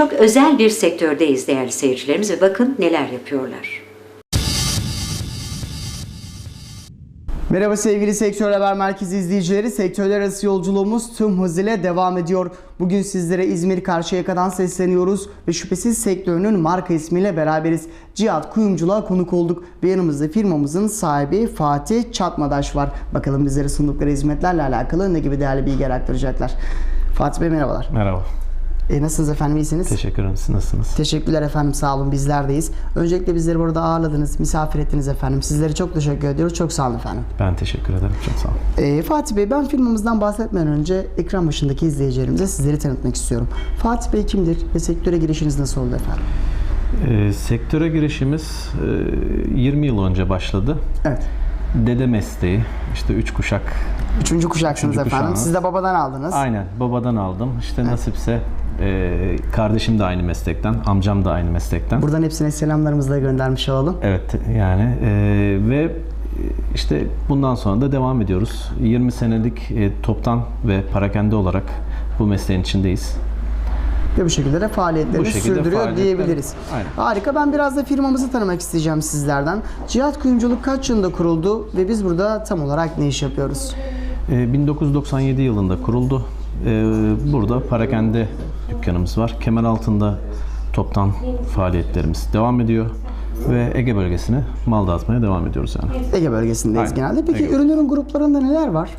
Çok özel bir sektördeyiz değerli seyircilerimiz ve bakın neler yapıyorlar. Merhaba sevgili Sektör Haber Merkezi izleyicileri. Sektörler arası yolculuğumuz tüm hızıyla devam ediyor. Bugün sizlere İzmir Karşıyaka'dan sesleniyoruz ve şüphesiz sektörünün marka ismiyle beraberiz. Cihat Kuyumculuğa konuk olduk ve yanımızda firmamızın sahibi Fatih Çatmadaş var. Bakalım bizlere sundukları hizmetlerle alakalı ne gibi değerli bilgiler aktaracaklar. Fatih Bey merhabalar. Merhaba. E, nasılsınız efendim iyisiniz? Teşekkür ederim. Siz nasılsınız? Teşekkürler efendim sağ olun bizlerdeyiz. Öncelikle bizleri burada ağırladınız, misafir ettiniz efendim. Sizlere çok teşekkür ediyoruz. Çok sağ olun efendim. Ben teşekkür ederim. Çok sağ olun. Ee, Fatih Bey ben firmamızdan bahsetmeden önce ekran başındaki izleyicilerimize sizleri tanıtmak istiyorum. Fatih Bey kimdir ve sektöre girişiniz nasıl oldu efendim? Ee, sektöre girişimiz e, 20 yıl önce başladı. Evet. Dede mesleği, işte üç kuşak. Üçüncü kuşaksınız Üçüncü efendim. kuşağımız. Siz de babadan aldınız. Aynen babadan aldım. İşte nasipse e, kardeşim de aynı meslekten, amcam da aynı meslekten. Buradan hepsine selamlarımızı da göndermiş olalım. Evet yani e, ve e, işte bundan sonra da devam ediyoruz. 20 senelik e, toptan ve parakende olarak bu mesleğin içindeyiz. Ve bu şekilde de faaliyetlerini Bu şekilde sürdürüyor faaliyetler- diyebiliriz. Aynen. Harika. Ben biraz da firmamızı tanımak isteyeceğim sizlerden. Cihat Kuyumculuk kaç yılında kuruldu ve biz burada tam olarak ne iş yapıyoruz? Ee, 1997 yılında kuruldu. Ee, Burada parakende dükkanımız var. Kemer altında toptan faaliyetlerimiz devam ediyor. Ve Ege bölgesine mal dağıtmaya devam ediyoruz yani. Ege bölgesindeyiz Aynen. genelde. Peki Ege. ürünlerin gruplarında neler var?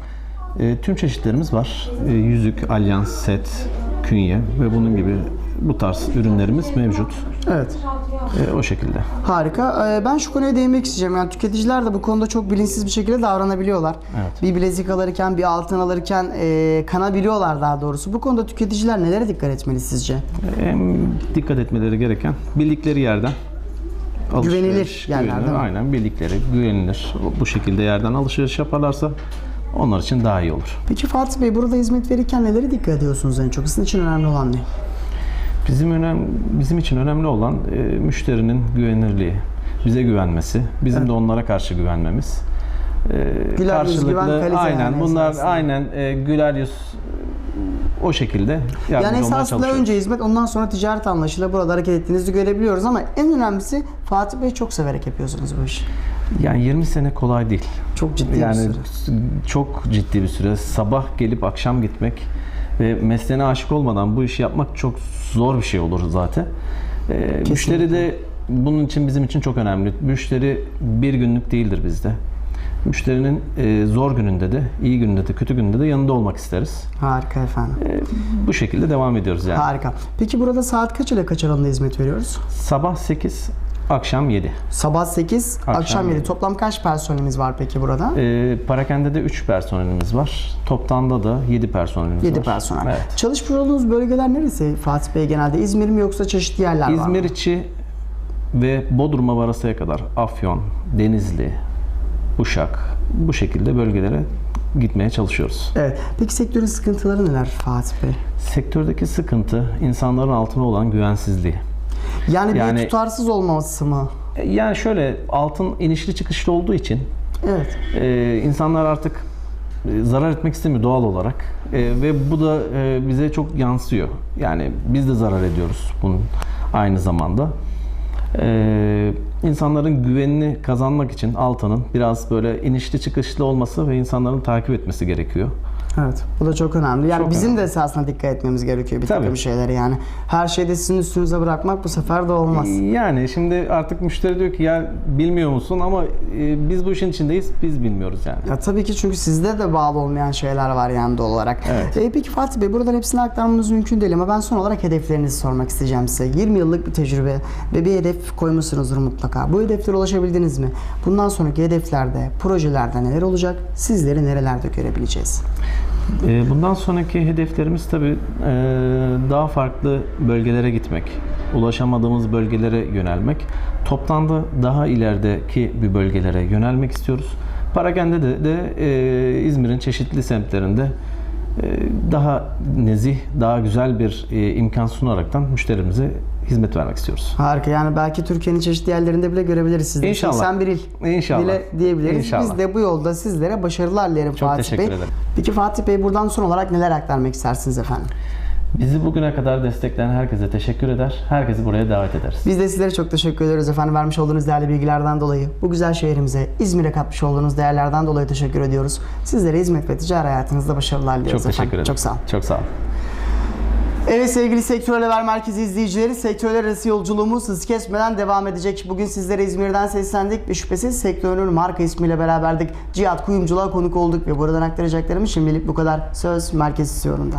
Ee, Tüm çeşitlerimiz var. Ee, Yüzük, alyans, set, künye ve bunun gibi bu tarz ürünlerimiz mevcut. Evet. Ee, O şekilde. Harika. Ee, Ben şu konuya değinmek isteyeceğim. Yani tüketiciler de bu konuda çok bilinçsiz bir şekilde davranabiliyorlar. Evet. Bir bilezik alırken, bir altın alırken e, kanabiliyorlar daha doğrusu. Bu konuda tüketiciler nelere dikkat etmeli sizce? Hem dikkat etmeleri gereken bildikleri yerden Güvenilir alışveriş, yerler, güvenilir, değil mi? Aynen bildikleri, güvenilir. Bu şekilde yerden alışveriş yaparlarsa onlar için daha iyi olur. Peki Fatih Bey burada hizmet verirken nelere dikkat ediyorsunuz en çok? Sizin için önemli olan ne? Bizim önem bizim için önemli olan e, müşterinin güvenirliği, bize güvenmesi, bizim de onlara karşı güvenmemiz. E, Güler yüz, güven, kalite aynen yani bunlar esasında. aynen e, güler yüz o şekilde Yani esasında önce hizmet ondan sonra ticaret anlayışıyla burada hareket ettiğinizi görebiliyoruz ama en önemlisi Fatih Bey çok severek yapıyorsunuz bu işi. Yani 20 sene kolay değil. Çok ciddi yani bir süre. çok ciddi bir süre. Sabah gelip akşam gitmek ve mesleğine aşık olmadan bu işi yapmak çok zor bir şey olur zaten. Ee, müşteri de bunun için bizim için çok önemli. Müşteri bir günlük değildir bizde. Müşterinin e, zor gününde de, iyi gününde de, kötü gününde de yanında olmak isteriz. Harika efendim. E, bu şekilde devam ediyoruz yani. Harika. Peki burada saat kaç ile kaç aralığında hizmet veriyoruz? Sabah 8, akşam 7. Sabah 8, akşam, 7. yedi. Toplam kaç personelimiz var peki burada? E, Parakende de 3 personelimiz var. Toplamda da 7 personelimiz 7 var. personel. Evet. Çalışmış olduğunuz bölgeler neresi Fatih Bey genelde? İzmir mi yoksa çeşitli yerler var mı? İzmir içi ve Bodrum'a varasıya kadar Afyon, Denizli, Uşak bu şekilde bölgelere gitmeye çalışıyoruz. Evet. Peki sektörün sıkıntıları neler Fatih Bey? Sektördeki sıkıntı insanların altına olan güvensizliği. Yani, bir Yani- tutarsız olması mı? Yani şöyle altın inişli çıkışlı olduğu için Evet. e, insanlar artık e, zarar etmek istemiyor doğal olarak E, ve bu da e, bize çok yansıyor. Yani biz de zarar ediyoruz bunun aynı zamanda. E, insanların güvenini kazanmak için altının biraz böyle inişli çıkışlı olması ve insanların takip etmesi gerekiyor. Evet. Bu da çok önemli. Yani Çok bizim önemli. de esasında dikkat etmemiz gerekiyor bir takım Tabii. şeyleri yani. Her şeyde sizin üstünüze bırakmak bu sefer de olmaz. Yani şimdi artık müşteri diyor ki ya bilmiyor musun ama e, biz bu işin içindeyiz biz bilmiyoruz yani. Ya tabii ki çünkü sizde de bağlı olmayan şeyler var yani doğal olarak. Evet. E, peki Fatih Bey buradan hepsini aktarmamız mümkün değil ama ben son olarak hedeflerinizi sormak isteyeceğim size. 20 yıllık bir tecrübe ve bir hedef koymuşsunuzdur mutlaka. Bu hedeflere ulaşabildiniz mi? Bundan sonraki hedeflerde, projelerde neler olacak? Sizleri nerelerde görebileceğiz? E, Bundan sonraki hedeflerimiz tabii e, daha farklı bölgelere gitmek, ulaşamadığımız bölgelere yönelmek, toplamda daha ilerideki bir bölgelere yönelmek istiyoruz. Parakende de, de İzmir'in çeşitli semtlerinde daha nezih, daha güzel bir e, imkan sunaraktan müşterimize hizmet vermek istiyoruz. Harika. Yani belki Türkiye'nin çeşitli yerlerinde bile görebiliriz sizleri. İnşallah. 81 il İnşallah. bile diyebiliriz. İnşallah. Biz de bu yolda sizlere başarılar dilerim Çok Fatih teşekkür Bey. ederim. Peki Fatih Bey buradan son olarak neler aktarmak istersiniz efendim? Bizi bugüne kadar destekleyen herkese teşekkür eder. Herkesi buraya davet ederiz. Biz de sizlere çok teşekkür ederiz efendim vermiş olduğunuz değerli bilgilerden dolayı. Bu güzel şehrimize, İzmir'e katmış olduğunuz değerlerden dolayı teşekkür ediyoruz. Sizlere hizmet ve ticari hayatınızda başarılar diliyoruz Çok teşekkür efendim. ederim. Çok sağ olun. Çok sağ olun. Evet sevgili Sektörel Haber Merkezi izleyicileri, sektörler arası yolculuğumuz hız kesmeden devam edecek. Bugün sizlere İzmir'den seslendik ve şüphesiz sektörün marka ismiyle beraberdik. Cihat Kuyumculuğa konuk olduk ve buradan aktaracaklarımız şimdilik bu kadar. Söz Merkez İstiyorum'da.